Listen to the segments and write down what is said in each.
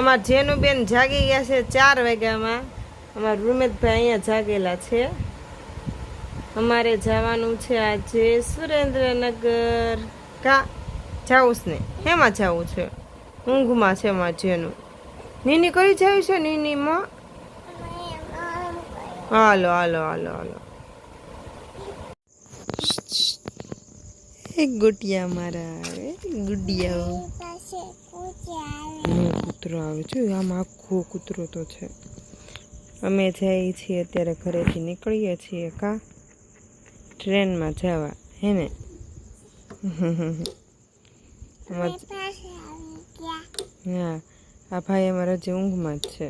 અમારા જેનુબેન જાગી ગયા છે ચાર વાગ્યામાં. અમારા રૂમેતભાઈ અહીંયા જાગેલા છે. અમારે જવાનું છે આજે સુરેન્દ્રનગર. કા? જાવું છે ને. હેમાં જવું છે. ઊંઘમાં છે અમારા જેનું. નીની કરી જાય છે નીનીમાં? હાલો હાલો હાલો હાલો. ગુટિયા મારા ગુડિયા કૂતરો આવે છે આમ આખો કૂતરો તો છે. અમે જઈએ છીએ અત્યારે ઘરેથી નીકળીએ છીએ કા? ટ્રેનમાં જવા. હે ને? હા. આ ભાઈ અમારા જે ઊંઘમાં જ છે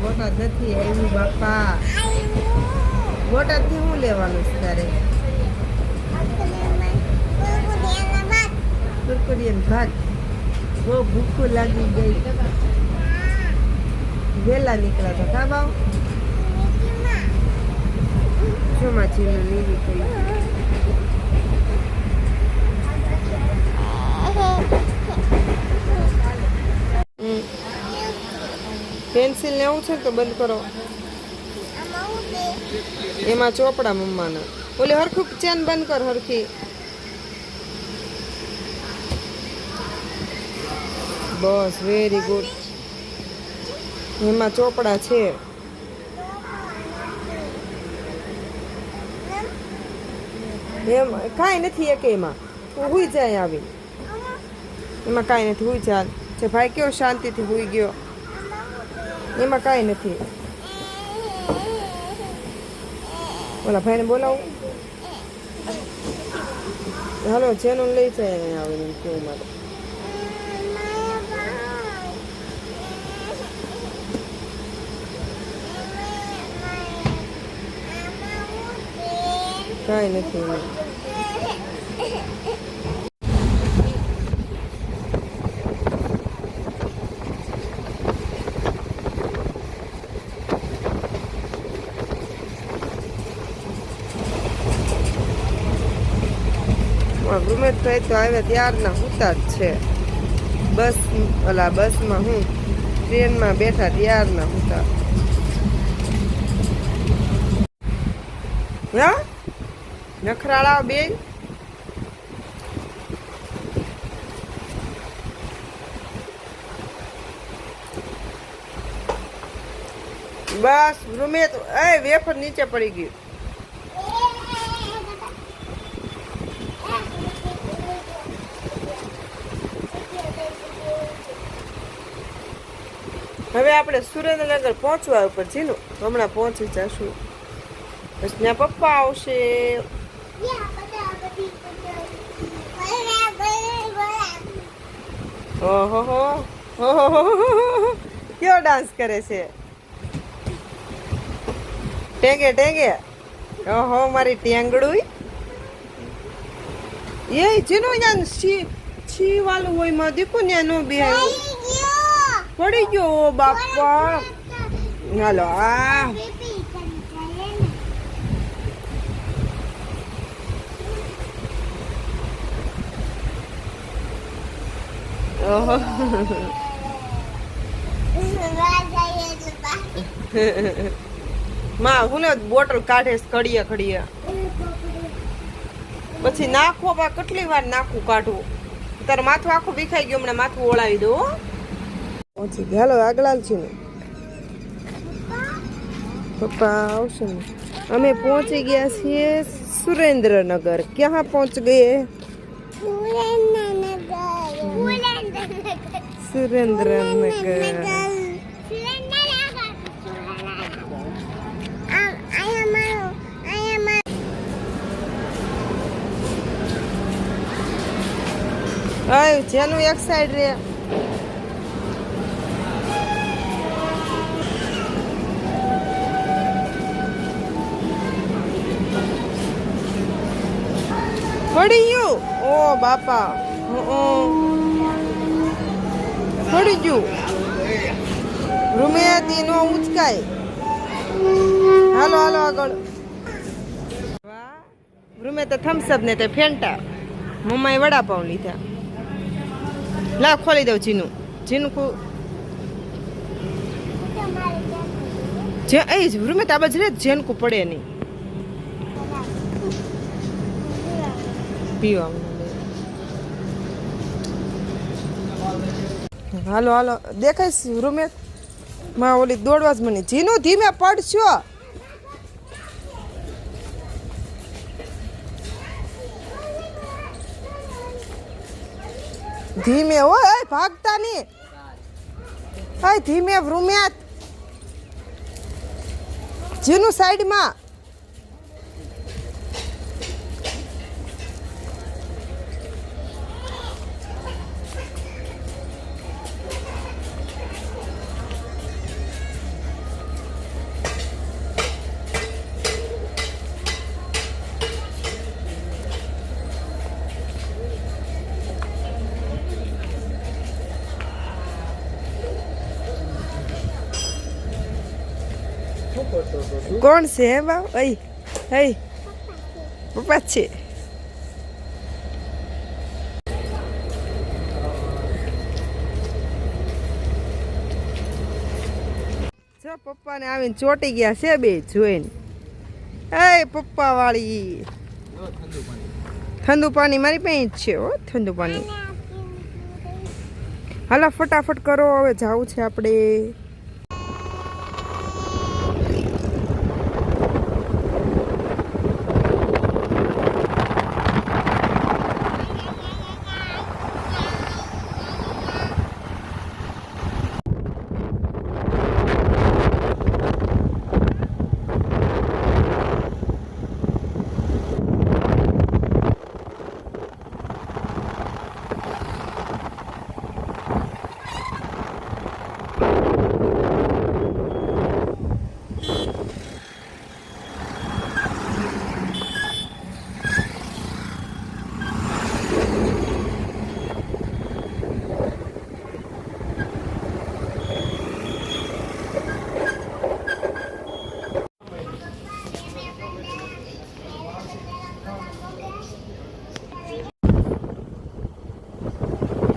બોટાદ નથી આવ્યું બાપા બોટાદથી શું લેવાનું છે તારે કુરકુરિયન ભાત બહુ ભૂખું લાગી ગઈ. વેલા નીકળ્યા હતા કા બાવ? પેન્સિલ લેવું છે તો બંધ કરો. એમાં ચોપડા મમ્માના ઓલે હરખું ચેન બંધ કર હરખી. બસ વેરી ગુડ એમાં ચોપડા છે. એમ, કાંઈ નથી એક એમાં. તું હુઈ જાય આવી. એમાં કાંઈ નથી, હુઈ જાય જે ભાઈ કેવો શાંતિથી હુઈ ગયો. એમાં કાંઈ નથી. ઓલા ભાઈને બોલાવું. હાલો જેનું લઈ જાય આવીને કેવું મારે કાંઈ નથી ગુમેશભાઈ તો આવ્યા ત્યારના હુતા જ છે. બસ ઓલા બસમાં હું ટ્રેનમાં બેઠા ત્યારના હુતા. હા? નખરાળા બે બસ, રૂમે એ વેફર નીચે પડી ગયું. હવે આપણે સુરેન્દ્રનગર પહોંચવા ઉપર જીનું. હમણાં પહોંચી જશું. પછી ત્યાં પપ્પા આવશે. ઓહો કેવો ડાન્સ કરે છે? ટેંગે ટેંગે. ઓહો, મારી ટેંગડું એ જીનું યાન છી છી વાળું હોયમાં દીકું ત્યાં નો બેહાય પડી ગયો બાપા. હાલો, આ. માં, હું બોટલ કાઢે કડીએ કડીએ. પછી નાખો, બા, કેટલી વાર નાખવું કાઢું? તારે માથું આખું વિખાઈ ગયું, હમણાં માથું ઓળાવી દો. પહોંચી ગયા હાલો, આગળ છું ને. પપ્પા, આવશે ને. અમે પહોંચી ગયા છીએ સુરેન્દ્રનગર. ક્યાં પહોંચ ગયે? સુરેન્દ્રનગર. આવ્યું જેનું એક સાઈડ રે. પડી ગયું ઓ બાપા. પડી ગયું રૂમે હતી નો ઉચકાય. હાલો હાલો આગળ. રૂમે તો થમ્સઅપ ને તે ફેંટા. મમ્માએ વડાપાઉં લીધા. લા, ખોલી દઉં જીનું. જીનું કુ જે એ જ, રૂમે તો આ બાજુ રે જેનકું પડે નહીં. પીવાનું હાલો હાલો. દેખાઈશ રૂમે માં ઓલી દોડવા જ મને. જીનું ધીમે પડશો. ધીમે હો એ ભાગતા નહીં ધીમે રૂમ્યાત જીનું સાઈડમાં. કોણ છે, હે બાવ? અઈ અઈ પપ્પા છે પપ્પાને આવીને ચોટી ગયા છે બે જોઈને. એ પપ્પા વાળી ઠંડુ પાણી મારી પાસે જ છે, હો, ઠંડુ પાણી. હાલો, ફટાફટ કરો, હવે જવું છે આપણે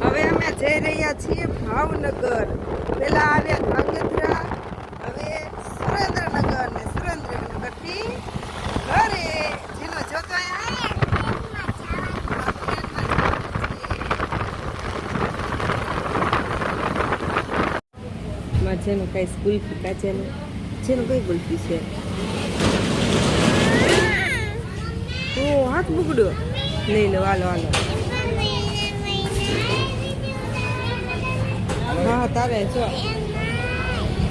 હવે અમે જઈ રહ્યા છીએ ભાવનગર. પેલા આવ્યા ધ્રાંગધ્રા હવે સુરેન્દ્રનગર ને સુરેન્દ્રનગરથી ઘરે જેનો જોતો જેનું કઈ ગુલ્ફી કાચેનું જેનું કઈ ગુલ્ફી છે. ઓ હાથ બગડ્યો. લઈ લો હાલો હાલો. તારે જો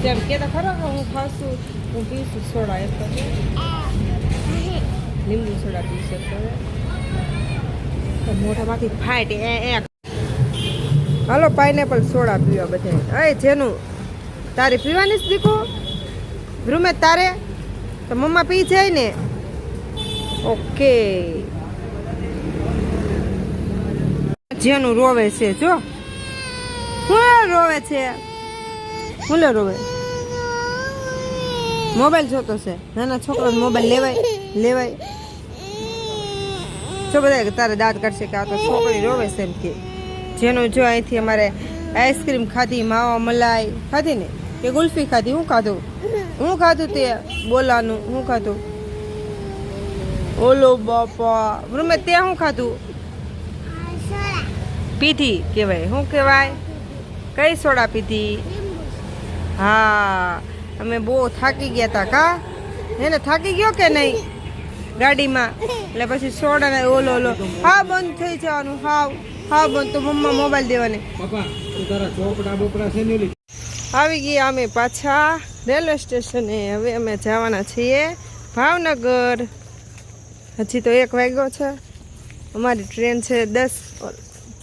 જેમ કે તો ખરો કે હું ખાશું હું પીશું સોડા એ તો. લીંબુ સોડા પી શકતો મોઢામાંથી ફાટ એ એ. હાલો પાઇનેપલ સોડા પીવા બધા અય જેનું, તારે પીવાની જ દીકો? રૂમે તારે? તો મમ્મા પી જાય ને? ઓકે. જેનું રોવે છે, જો. શું રોવે છે? હું લે રોવે? મોબાઈલ જોતો છે. નાના છોકરાને મોબાઈલ લેવાય લેવાય. જો બધા તારે દાંત કાઢશે કે આ તો છોકરી રોવે છે એમ કે. જેનું જો અહીંથી અમારે આઈસ્ક્રીમ ખાધી, માવા મલાઈ, ખાધી ને? કે ગુલ્ફી ખાધી, હું ખાધું? હું ખાધું તે બોલાનું, હું ખાધું. ઓલો બાપા, રૂમે તે શું ખાધું? પીધી કહેવાય. શું કહેવાય? કઈ સોડા પીધી? હા અમે બહુ થાકી ગયા હતા કા? એને થાકી ગયો કે નહીં? ગાડીમાં? એટલે પછી સોડા ને ઓલો ઓલો. હા બંધ થઈ જવાનું. હાવ હા બંધ. તો મમ્મા મોબાઈલ દેવાની. ને આવી ગયા અમે પાછા રેલવે સ્ટેશને. હવે અમે જવાના છીએ ભાવનગર. હજી તો એક વાગ્યો છે. અમારી ટ્રેન છે દસ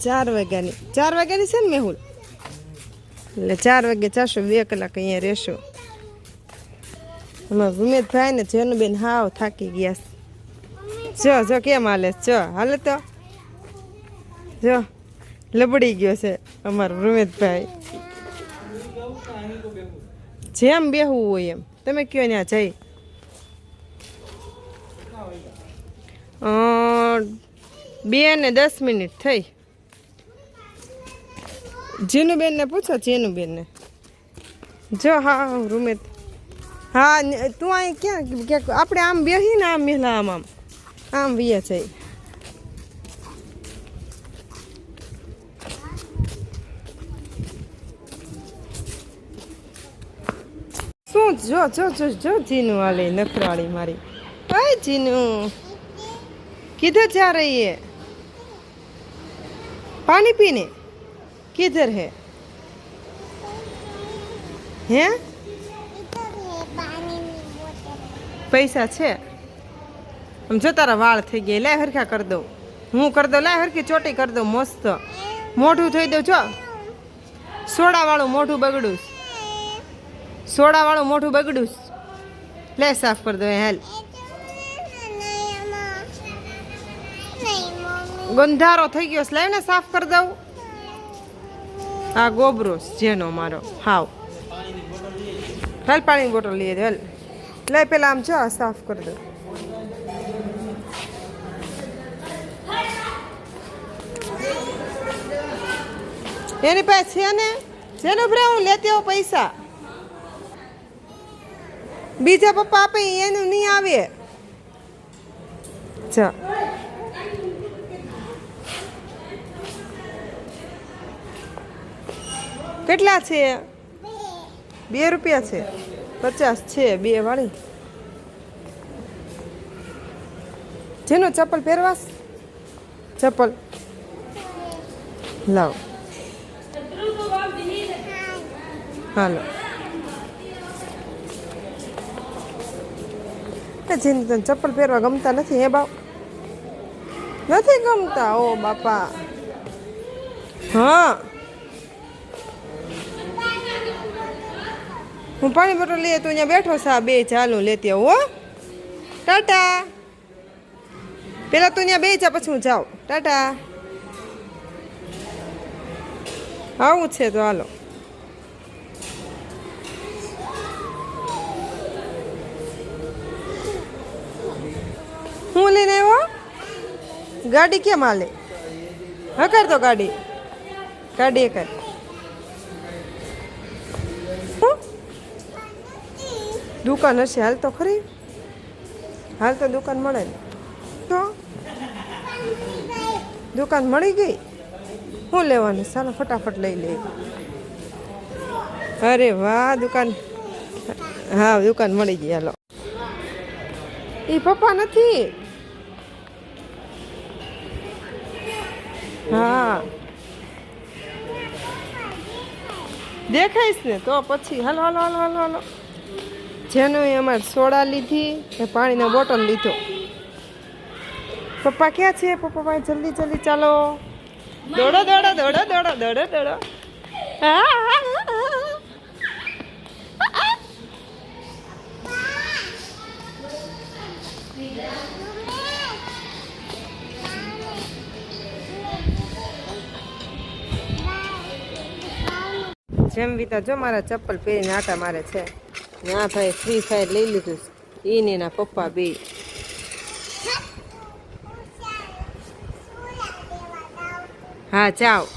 ચાર વાગ્યાની. ચાર વાગ્યાની છે ને મેહુલ? એટલે ચાર વાગે જશો, બે કલાક અહીંયા રહેશો. અમારા ભૂમિતભાઈ ને જેનુબેન હાવ થાકી ગયા. જો જો, કેમ હાલે? જો, હાલે તો. જો, લબડી ગયો છે અમારો ભૂમિતભાઈ જેમ બેહવું હોય એમ. તમે કયો ત્યાં જઈ? બે ને દસ મિનિટ થઈ. જીનુબેનને પૂછો, જીનુબેનને. જો, હા રૂમે હા તું અહીં ક્યાં? ક્યાંક આપણે આમ બેસીને આમ મેલા આમ આમ. આમ વિયા છે શું? જો જો જો જો, જીનું વાલે નખરાળી મારી. ભાઈ જીનું. કીધે જા રહીએ પાણી પીને? किधर है हैं પૈસા છે આમ જો તારા વાળ થઈ ગયા લાય હરખા કરી દઉં હું કરી દઉં લાય હરખી ચોટી કરી દઉં મસ્ત મોઢું થઈ દઉં જો સોડા વાળું મોઢું બગડું સોડા વાળું મોઢું બગડું લે સાફ કરી દઉં હાલ ગંધારો થઈ ગયો છે. લાવ ને સાફ કરી દઉં આ ગોબરો જેનો મારો. હાવ. હાલ પાણીની બોટલ લઈએ હાલ. લઈ પેલા આમ જો સાફ કરી દો. એની પાસે છે ને, જેનો ભરા હું લેતી આવું પૈસા. બીજા પપ્પા આપે, એનું નહીં આવે. ચા કેટલા છે? બે રૂપિયા છે. પચાસ છે, બે વાળી. જેનો ચપ્પલ પહેરવાસ? ચપ્પલ. લાવ. હાલો. જેને તને ચપ્પલ પહેરવા ગમતા નથી હે બાપ? નથી ગમતા? ઓ બાપા. હા. હું પાણી બોટલ લઈએ તું અહીંયા બેઠો સા બે ચાલુ લેતી આવું, હો. ટાટા. પેલા તું અહીંયા બે જા, પછી હું જાઉં. ટાટા. આવું છે તો હાલો. હું લઈને આવ્યો? ગાડી કેમ હાલે હકાર તો ગાડી. ગાડી હકાર. દુકાન હશે, હાલ તો ખરી? હાલ તો દુકાન મળે તો? દુકાન મળી ગઈ? શું લેવાનું? ચાલો ફટાફટ લઈ લે. અરે વાહ, દુકાન. હા, દુકાન મળી ગઈ, હાલો. એ પપ્પા નથી? હા. દેખાઈશ ને તો પછી. હાલો હાલો હાલો હાલો હાલો. જેનું એ અમારે સોડા લીધી ને પાણીનો બોટલ લીધો. પપ્પા ક્યાં છે? પપ્પા ભાઈ, જલ્દી જલ્દી ચાલો. દોડો દોડો દોડો દોડો દોડો દોડો. જેમ વિતા જો મારા ચપ્પલ પહેરીને આટા મારે છે. ને ભાઈ ફ્રી ફાયર લઈ લીધું ઈ ને એના પપ્પા બે. હા, જાઓ.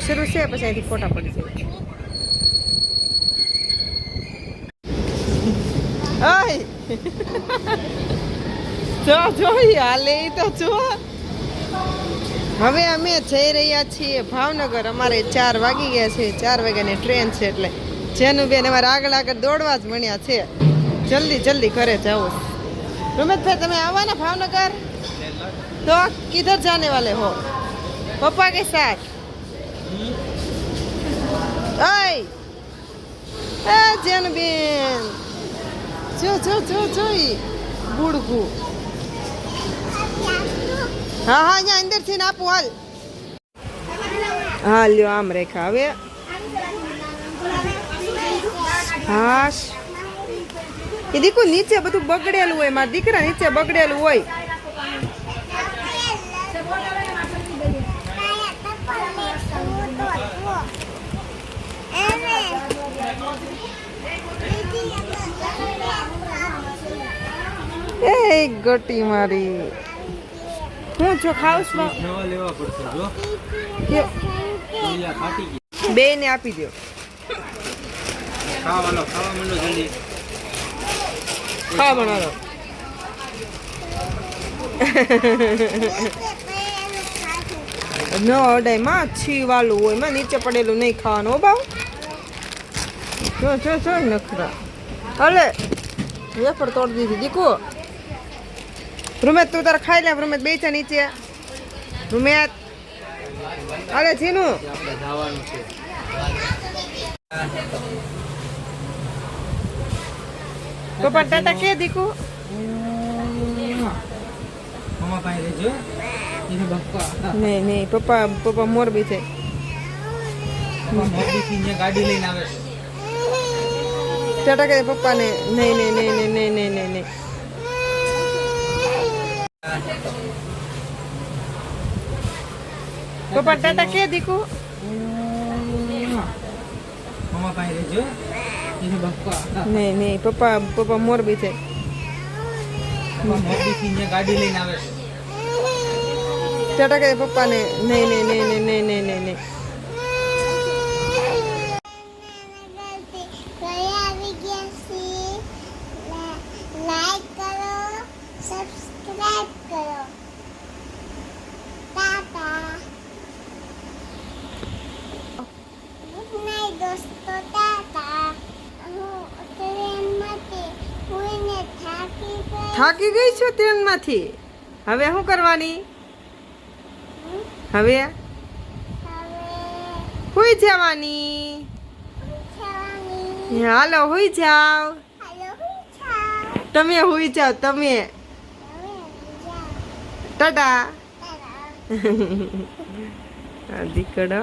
શરૂ છે, પછી અહીંથી ફોટા પડી જાય. જો જોઈ હાલે તો જો. હવે અમે જઈ રહ્યા છીએ ભાવનગર. અમારે ચાર વાગી ગયા છે ચાર વાગ્યાની ટ્રેન છે એટલે. જેનું બેન અમારે આગળ આગળ દોડવા જ મળ્યા છે. જલ્દી જલ્દી ઘરે જવું રમેશભાઈ તમે આવવાના ભાવનગર? તો કિધર જાને વાલે હો. પપ્પા કે સાથ અય એ જેન બેન જો જો જો, જોઈ. બુડકું. હા હા, અહીંયા અંદરથી ને હાલ. હા, લ્યો, આમ રેખા. હવે હાશ. એ દીકુ નીચે બધું બગડેલું હોય, મારા દીકરા નીચે બગડેલું હોય. એ ગટી મારી. હું જો ખાઉસ નવા લેવા પડશે જો. લીલા બે ને આપી દો ખાવાનો ખાવા માંડો જલ્દી. ખાવા બનાવો. ન અડાયમાં છી વાલું હોયમાં નીચે પડેલું નહીં ખાવાનું બાવ જો જો જો નખરા. હલે વેફર તોડી દીધી દીકુ रुमेत तू तर खाई ले रुमेत बेचे नीचे रुमेत अरे छीनू तो पट्टा तक के दिखू नहीं नहीं पापा पापा मोर भी थे मोर टाटा के पापा ने नहीं नहीं नहीं नहीं नहीं नहीं नहीं પપ્પા ટાટા કે દીકુ? મમ્મા પાસે રહેજો. નહીં નહીં પપ્પા પપ્પા મોરબી છે. મોરબીથી અહીંયા ગાડી લઈને આવે છે. ટાટા કે પપ્પાને નહીં નહીં નહીં નહીં નહીં નહીં નહીં નહીં લાઈક કરો સબસ્ક્રાઇબ કરો ટાટા ગુડ નાઇટ દોસ્તો હું ટ્રેનમાંથી થાકી ગઈ. થાકી ગઈ છો ટ્રેનમાંથી? હવે શું કરવાની? હવે? હવે જવાની. હાલો હુઈ છા તમે હુઈ જાઓ તમે. ટાટા. દીકડો.